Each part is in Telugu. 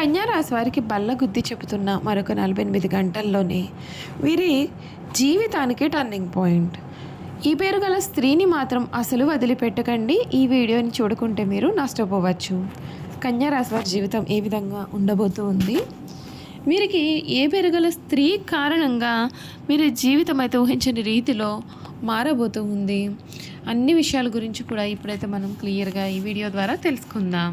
కన్యారాశి వారికి బల్ల గుద్ది చెబుతున్న మరొక నలభై ఎనిమిది గంటల్లోనే వీరి జీవితానికి టర్నింగ్ పాయింట్ ఈ పేరు గల స్త్రీని మాత్రం అసలు వదిలిపెట్టకండి. ఈ వీడియోని చూడకుంటే మీరు నష్టపోవచ్చు. కన్యారాశి వారి జీవితం ఏ విధంగా ఉండబోతూ ఉంది వీరికి ఏ పేరుగల స్త్రీ కారణంగా మీరు జీవితం అయితే ఊహించని రీతిలో మారబోతూ ఉంది అన్ని విషయాల గురించి కూడా ఇప్పుడైతే మనం క్లియర్గా ఈ వీడియో ద్వారా తెలుసుకుందాం.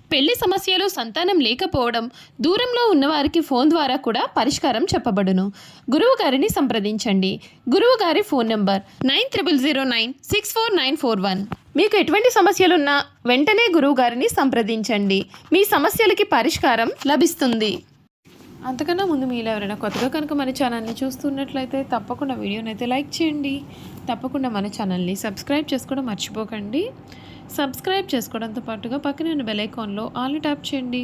పెళ్ళి సమస్యలు సంతానం లేకపోవడం దూరంలో ఉన్నవారికి ఫోన్ ద్వారా కూడా పరిష్కారం చెప్పబడును. గురువు గారిని సంప్రదించండి. గురువు గారి phone number nine triple zero nine six four nine four one. మీకు ఎటువంటి సమస్యలున్నా వెంటనే గురువు గారిని సంప్రదించండి. మీ సమస్యలకి పరిష్కారం లభిస్తుంది. అంతకన్నా ముందు మీలో ఎవరైనా కొత్తగా కనుక మన ఛానల్ని చూస్తున్నట్లయితే తప్పకుండా వీడియోని అయితే లైక్ చేయండి. తప్పకుండా మన ఛానల్ని సబ్స్క్రైబ్ చేసుకోవడం మర్చిపోకండి. సబ్స్క్రైబ్ చేసుకోవడంతో పాటుగా పక్కనే ఉన్న బెల్ ఐకాన్లో ఆల్ ట్యాప్ చేయండి.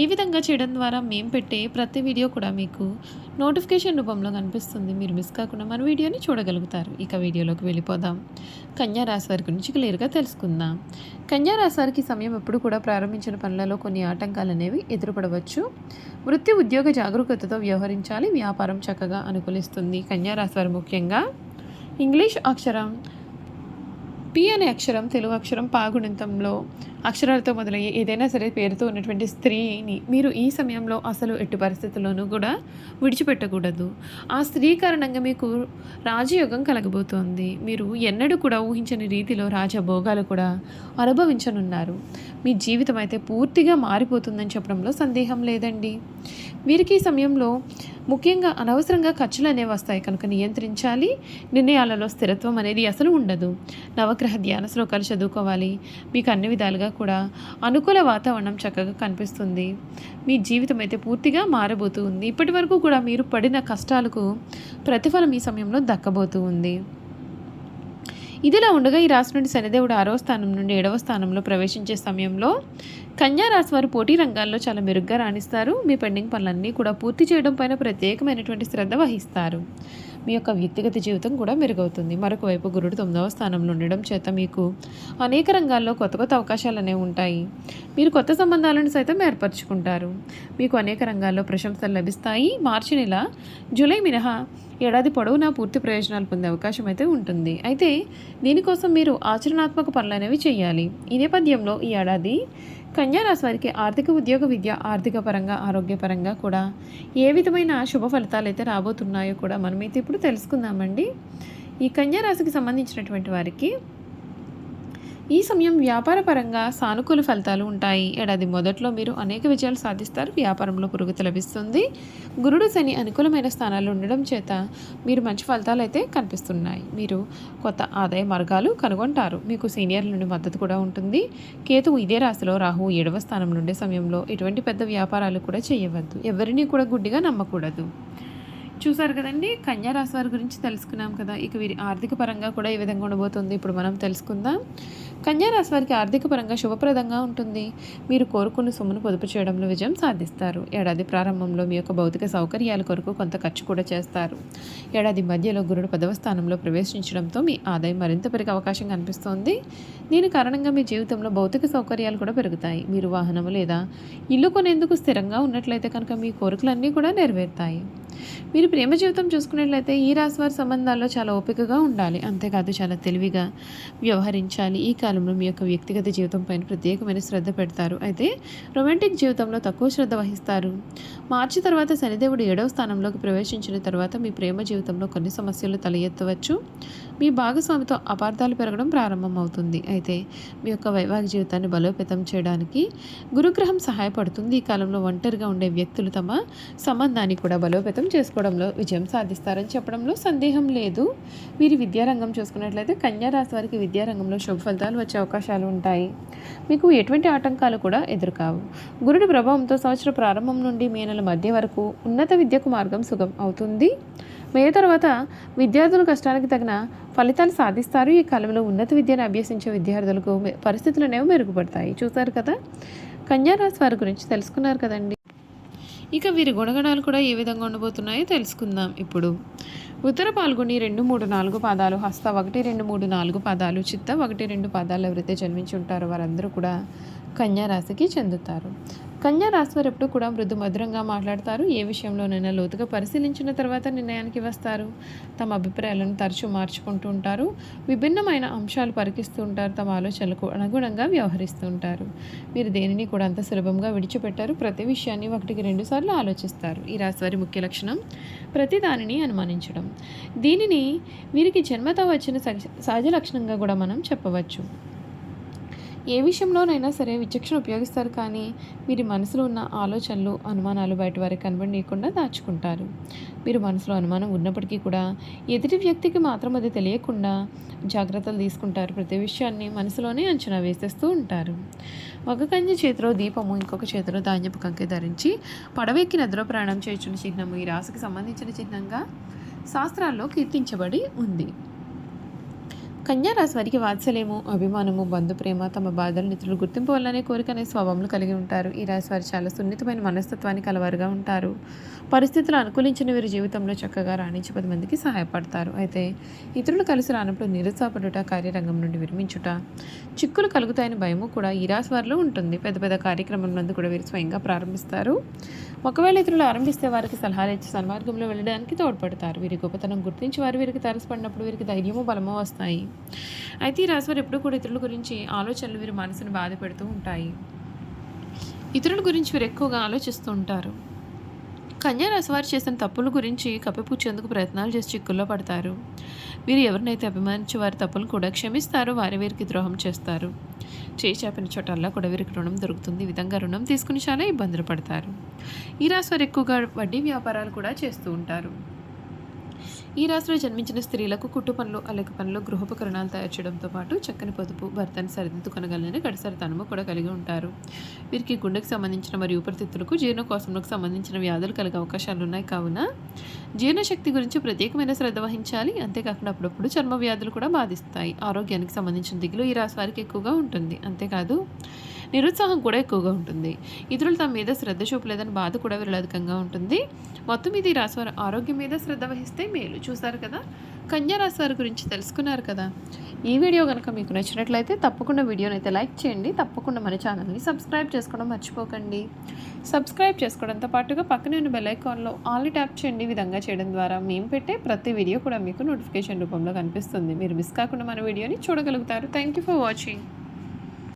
ఈ విధంగా చేయడం ద్వారా మేము పెట్టే ప్రతి వీడియో కూడా మీకు నోటిఫికేషన్ రూపంలో కనిపిస్తుంది. మీరు మిస్ కాకుండా మన వీడియోని చూడగలుగుతారు. ఇక వీడియోలోకి వెళ్ళిపోదాం. కన్యా రాశి వారి గురించి క్లియర్గా తెలుసుకుందాం. కన్యా రాశి వారికి సమయం ఎప్పుడు కూడా ప్రారంభించిన పనులలో కొన్ని ఆటంకాలు అనేవి ఎదురుపడవచ్చు. వృత్తి ఉద్యోగ జాగరూకతతో వ్యవహరించాలి. వ్యాపారం చక్కగా అనుకూలిస్తుంది. కన్యా రాశి వారు ముఖ్యంగా ఇంగ్లీష్ అక్షరం పి అనే అక్షరం తెలుగు అక్షరం పాగుణితంలో అక్షరాలతో మొదలయ్యే ఏదైనా సరే పేరుతో ఉన్నటువంటి స్త్రీని మీరు ఈ సమయంలో అసలు ఎట్టి పరిస్థితుల్లోనూ కూడా విడిచిపెట్టకూడదు. ఆ స్త్రీ కారణంగా మీకు రాజయోగం కలగబోతోంది. మీరు ఎన్నడూ కూడా ఊహించని రీతిలో రాజభోగాలు కూడా అనుభవించనున్నారు. మీ జీవితం అయితే పూర్తిగా మారిపోతుందని చెప్పడంలో సందేహం లేదండి. వీరికి ఈ సమయంలో ముఖ్యంగా అనవసరంగా ఖర్చులు అనేవి వస్తాయి. కనుక నియంత్రించాలి. నిర్ణయాలలో స్థిరత్వం అనేది అసలు ఉండదు. నవగ్రహ ధ్యాన శ్లోకాలు చదువుకోవాలి. మీకు అన్ని విధాలుగా కూడా అనుకూల వాతావరణం చక్కగా కనిపిస్తుంది. మీ జీవితం అయితే పూర్తిగా మారబోతూ ఉంది. ఇప్పటి వరకు కూడా మీరు పడిన కష్టాలకు ప్రతిఫలం ఈ సమయంలో దక్కబోతూ ఉంది. ఇదిలా ఉండగా ఈ రాశి నుండి శనిదేవుడు ఆరవ స్థానం నుండి ఏడవ స్థానంలో ప్రవేశించే సమయంలో రాశి వారు పోటీ రంగాల్లో చాలా మెరుగ్గా రాణిస్తారు. మీ పెండింగ్ పనులన్నీ కూడా పూర్తి చేయడం పైన ప్రత్యేకమైనటువంటి శ్రద్ధ వహిస్తారు. మీ యొక్క వ్యక్తిగత జీవితం కూడా మెరుగవుతుంది. మరొక వైపు గురుడు తొమ్మిదవ స్థానంలో ఉండడం చేత మీకు అనేక రంగాల్లో కొత్త కొత్త అవకాశాలు అనేవి ఉంటాయి. మీరు కొత్త సంబంధాలను సైతం ఏర్పరచుకుంటారు. మీకు అనేక రంగాల్లో ప్రశంసలు లభిస్తాయి. మార్చి నెల జూలై మినహా ఏడాది పొడవునా పూర్తి ప్రయోజనాలు పొందే అవకాశం అయితే ఉంటుంది. అయితే దీనికోసం మీరు ఆచరణాత్మక పనులు అనేవి చేయాలి. ఈ నేపథ్యంలో ఈ ఏడాది కన్యారాశి వారికి ఆర్థిక ఉద్యోగ విద్య ఆర్థిక పరంగా ఆరోగ్యపరంగా కూడా ఏ విధమైన శుభ ఫలితాలు అయితే రాబోతున్నాయో కూడా మనమైతే ఇప్పుడు తెలుసుకుందామండి. ఈ కన్యారాశికి సంబంధించినటువంటి వారికి ఈ సమయం వ్యాపారపరంగా సానుకూల ఫలితాలు ఉంటాయి. ఏడాది మొదట్లో మీరు అనేక విజయాలు సాధిస్తారు. వ్యాపారంలో పురోగతి లభిస్తుంది. గురుడు శని అనుకూలమైన స్థానాలు ఉండడం చేత మీరు మంచి ఫలితాలు అయితే కనిపిస్తున్నాయి. మీరు కొత్త ఆదాయ మార్గాలు కనుగొంటారు. మీకు సీనియర్ల నుండి మద్దతు కూడా ఉంటుంది. కేతువు ఇదే రాశిలో రాహు ఏడవ స్థానం నుండే సమయంలో ఎటువంటి పెద్ద వ్యాపారాలు కూడా చేయవద్దు. ఎవరిని కూడా గుడ్డిగా నమ్మకూడదు. చూసారు కదండి? కన్యారాశి వారి గురించి తెలుసుకున్నాం కదా. ఇక వీరి ఆర్థిక పరంగా కూడా ఏ విధంగా ఉండబోతుంది. ఇప్పుడు మనం తెలుసుకుందాం. కన్యారాశి వారికి ఆర్థిక పరంగా శుభప్రదంగా ఉంటుంది. మీరు కోరుకున్న సొమ్మును పొదుపు చేయడంలో విజయం సాధిస్తారు. ఏడాది ప్రారంభంలో మీ యొక్క భౌతిక సౌకర్యాల కొరకు కొంత ఖర్చు కూడా చేస్తారు. ఏడాది మధ్యలో గురుడు పదవ స్థానంలో ప్రవేశించడంతో మీ ఆదాయం మరింత పెరిగే అవకాశం కనిపిస్తోంది. దీని కారణంగా మీ జీవితంలో భౌతిక సౌకర్యాలు కూడా పెరుగుతాయి. మీరు వాహనము లేదా ఇల్లు కొనేందుకు స్థిరంగా ఉన్నట్లయితే కనుక మీ కోరికలన్నీ కూడా నెరవేరుతాయి. మీరు ప్రేమ జీవితం చూసుకున్నట్లయితే ఈ రాశి వారి సంబంధాల్లో చాలా ఓపికగా ఉండాలి. అంతేకాదు చాలా తెలివిగా వ్యవహరించాలి. ఈ కాలంలో మీ యొక్క వ్యక్తిగత జీవితం పైన ప్రత్యేకమైన శ్రద్ధ పెడతారు. అయితే రొమాంటిక్ జీవితంలో తక్కువ శ్రద్ధ వహిస్తారు. మార్చి తర్వాత శనిదేవుడు ఏడవ స్థానంలోకి ప్రవేశించిన తర్వాత మీ ప్రేమ జీవితంలో కొన్ని సమస్యలు తల ఎత్తవచ్చు. మీ భాగస్వామితో అపార్థాలు పెరగడం ప్రారంభమవుతుంది. అయితే మీ యొక్క వైవాహిక జీవితాన్ని బలోపేతం చేయడానికి గురుగ్రహం సహాయపడుతుంది. ఈ కాలంలో ఒంటరిగా ఉండే వ్యక్తులు తమ సంబంధాన్ని కూడా బలోపేతం అర్థం చేసుకోవడంలో విజయం సాధిస్తారని చెప్పడంలో సందేహం లేదు. వీరి విద్యారంగం చూసుకున్నట్లయితే కన్యారాశి వారికి విద్యారంగంలో శుభ ఫలితాలు వచ్చే అవకాశాలు ఉంటాయి. మీకు ఎటువంటి ఆటంకాలు కూడా ఎదురుకావు. గురుడి ప్రభావంతో సంవత్సర ప్రారంభం నుండి మే నెల మధ్య వరకు ఉన్నత విద్యకు మార్గం సుగం అవుతుంది. మే తర్వాత విద్యార్థుల కష్టానికి తగిన ఫలితాలు సాధిస్తారు. ఈ కాలంలో ఉన్నత విద్యను అభ్యసించే విద్యార్థులకు పరిస్థితులు అనేవి మెరుగుపడతాయి. చూసారు కదా? కన్యారాశి వారి గురించి తెలుసుకున్నారు కదండి. ఇక వీరి గుణగణాలు కూడా ఏ విధంగా ఉండబోతున్నాయో తెలుసుకుందాం ఇప్పుడు. ఉత్తర పాల్గొని రెండు మూడు నాలుగు పాదాలు హస్త ఒకటి రెండు మూడు నాలుగు పాదాలు చిత్త ఒకటి రెండు పాదాలు ఎవరైతే జన్మించి ఉంటారో వారందరూ కూడా కన్యారాశికి చెందుతారు. కన్యా రాశి ఎప్పుడు కూడా మృదు మధురంగా మాట్లాడతారు. ఏ విషయంలోనైనా లోతుగా పరిశీలించిన తర్వాత నిర్ణయానికి వస్తారు. తమ అభిప్రాయాలను తరచూ మార్చుకుంటూ ఉంటారు. విభిన్నమైన అంశాలు పరికిస్తూ ఉంటారు. తమ ఆలోచనలకు అనుగుణంగా వ్యవహరిస్తూ ఉంటారు. మీరు దేనిని కూడా అంత సులభంగా విడిచిపెట్టారు. ప్రతి విషయాన్ని ఒకటికి రెండు సార్లు ఆలోచిస్తారు. ఈ రాశివారి ముఖ్య లక్షణం ప్రతి దానిని అనుమానించడం. దీనిని వీరికి జన్మతో వచ్చిన సహజ లక్షణంగా కూడా మనం చెప్పవచ్చు. ఏ విషయంలోనైనా సరే విచక్షణ ఉపయోగిస్తారు కానీ మీరు మనసులో ఉన్న ఆలోచనలు అనుమానాలు బయట వారికి కనబడనీయకుండా దాచుకుంటారు. మీరు మనసులో అనుమానం ఉన్నప్పటికీ కూడా ఎదుటి వ్యక్తికి మాత్రం అది తెలియకుండా జాగ్రత్తలు తీసుకుంటారు. ప్రతి విషయాన్ని మనసులోనే అంచనా వేసేస్తూ ఉంటారు. ఒక కంజ చేతిలో దీపము ఇంకొక చేతిలో ధాన్యపు కంకె ధరించి పడవెక్కి నదిలో ప్రయాణం చేయుచున్న చిహ్నము. ఈ రాశికి సంబంధించిన చిహ్నంగా శాస్త్రాల్లో కీర్తించబడి ఉంది. కన్యారాశి వారికి వాత్సల్యము అభిమానము బంధు ప్రేమ తమ బాధలు నిధులు గుర్తింపు వల్లనే కోరిక అనే స్వభావంలో కలిగి ఉంటారు. ఈ రాశి వారు చాలా సున్నితమైన మనస్తత్వాన్ని కలవారుగా ఉంటారు. పరిస్థితులు అనుకూలించిన వీరి జీవితంలో చక్కగా రాణించి పది మందికి సహాయపడతారు. అయితే ఇతరులు కలిసి రానప్పుడు నిరుత్సాహపడుట కార్యరంగం నుండి విరమించుట చిక్కులు కలుగుతాయని భయము కూడా ఈ రాశి వారిలో ఉంటుంది. పెద్ద పెద్ద కార్యక్రమం నందు కూడా వీరు స్వయంగా ప్రారంభిస్తారు. ఒకవేళ ఇతరులు ఆరంభిస్తే వారికి సలహాలు ఇచ్చి సన్మార్గంలో వెళ్ళడానికి తోడ్పడతారు. వీరి గొప్పతనం గుర్తించి వారు వీరికి తరసపడినప్పుడు వీరికి ధైర్యము బలము వస్తాయి. అయితే ఈ రాశివారు ఎప్పుడూ కూడా ఇతరుల గురించి ఆలోచనలు వీరి మనసును బాధ పెడుతూ ఉంటాయి. ఇతరుల గురించి వీరు ఎక్కువగా ఆలోచిస్తూ ఉంటారు. కన్యా రాశివారు చేసిన తప్పుల గురించి కప్పిపుచ్చేందుకు ప్రయత్నాలు చేసి చిక్కుల్లో పడతారు. వీరు ఎవరినైతే అభిమానించి వారి తప్పులు కూడా క్షమిస్తారో వారి వీరికి ద్రోహం చేస్తారు. చేయి చేపిన చోటల్లా కూడా వీరికి రుణం దొరుకుతుంది. ఈ విధంగా రుణం తీసుకుని చాలా ఇబ్బందులు పడతారు. ఈ రాశి వారు ఎక్కువగా వడ్డీ వ్యాపారాలు కూడా చేస్తూ ఉంటారు. ఈ రాశిలో జన్మించిన స్త్రీలకు కుట్టు పనులు అలెక పనులు గృహోపకరణాలు తయారు చేయడంతో పాటు చక్కని పొదుపు భర్తను సరిదిద్దుకొనగలని గడిసరి తనము కూడా కలిగి ఉంటారు. వీరికి గుండెకు సంబంధించిన మరియు ఉపరితిత్తులకు జీర్ణకోశంకు సంబంధించిన వ్యాధులు కలిగే అవకాశాలు ఉన్నాయి. కావున జీర్ణశక్తి గురించి ప్రత్యేకమైన శ్రద్ధ వహించాలి. అంతేకాకుండా అప్పుడప్పుడు చర్మ వ్యాధులు కూడా బాధిస్తాయి. ఆరోగ్యానికి సంబంధించిన దిగులు ఈ రాశి వారికి ఎక్కువగా ఉంటుంది. అంతేకాదు నిరుత్సాహం కూడా ఎక్కువగా ఉంటుంది. ఇతరులు తమ మీద శ్రద్ధ చూపలేదని బాధ కూడా వీరిలో ఉంటుంది. మొత్తం ఇది ఈ రాశి ఆరోగ్యం మీద శ్రద్ధ వహిస్తే మేలు. చూసారు కదా? కన్యా రాశి వారి గురించి తెలుసుకున్నారు కదా? ఈ వీడియో కనుక మీకు నచ్చినట్లయితే తప్పకుండా వీడియోని అయితే లైక్ చేయండి. తప్పకుండా మన ఛానల్ని సబ్స్క్రైబ్ చేసుకోవడం మర్చిపోకండి. సబ్స్క్రైబ్ చేసుకోవడంతో పాటుగా పక్కనే ఉన్న బెల్ ఐకాన్లో ఆల్ ట్యాప్ చేయండి. విధంగా చేయడం ద్వారా మేము పెట్టే ప్రతి వీడియో కూడా మీకు నోటిఫికేషన్ రూపంలో కనిపిస్తుంది. మీరు మిస్ కాకుండా మన వీడియోని చూడగలుగుతారు. Thank you for watching.